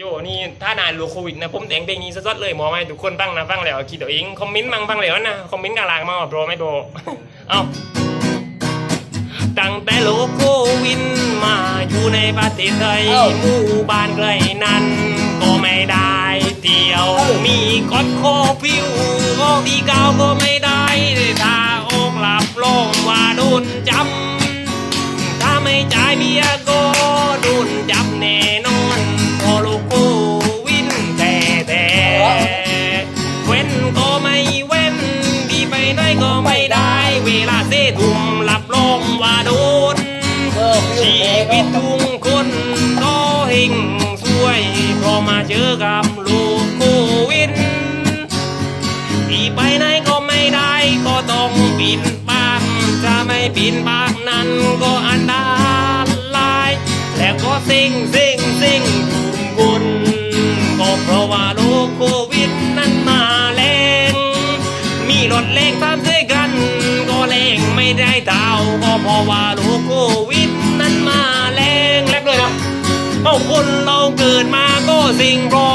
โยนี่ถ้านานรู้โควิดนะผมแต่งเพลงนี้สดๆเลยหมอไม่ทุกคนฟังนะฟังแล้วคิดเอาเองคอมเมนต์มังฟังแล้วนะคอมเมนต์กลางๆมาว่าโปรไม่โปรเอาตั้งแต่โลกโควิดมาอยู่ในประเทศไทยเอ้าหมู่บ้านไกลนั้น ก็ไม่ได้เที่ยวเอ้ามีกดโคฟิวออกดีเก้าก็ไม่ได้ถ้าออกหลับลงว่าโดนจำถ้าไม่จ่ายเบียร์ก็ ชีวิตทุกคนก็เฮงสวยพอมาเจอกับโลกโควิดที่ไปไหนก็ไม่ได้ก็ต้องปิดปากถ้าไม่ปิดปากนั้นก็อันตรายแล้วก็เซ็งเซ็งเซ็งทุกคนก็เพราะว่าโลกโควิดนั้นมาแรงมีรถเล็กตามด้วยกัน ก็แรงไม่ได้เท่าก็เพราะว่าโลกโควิด เราคนเราเกิดมาก็สิ่งรอ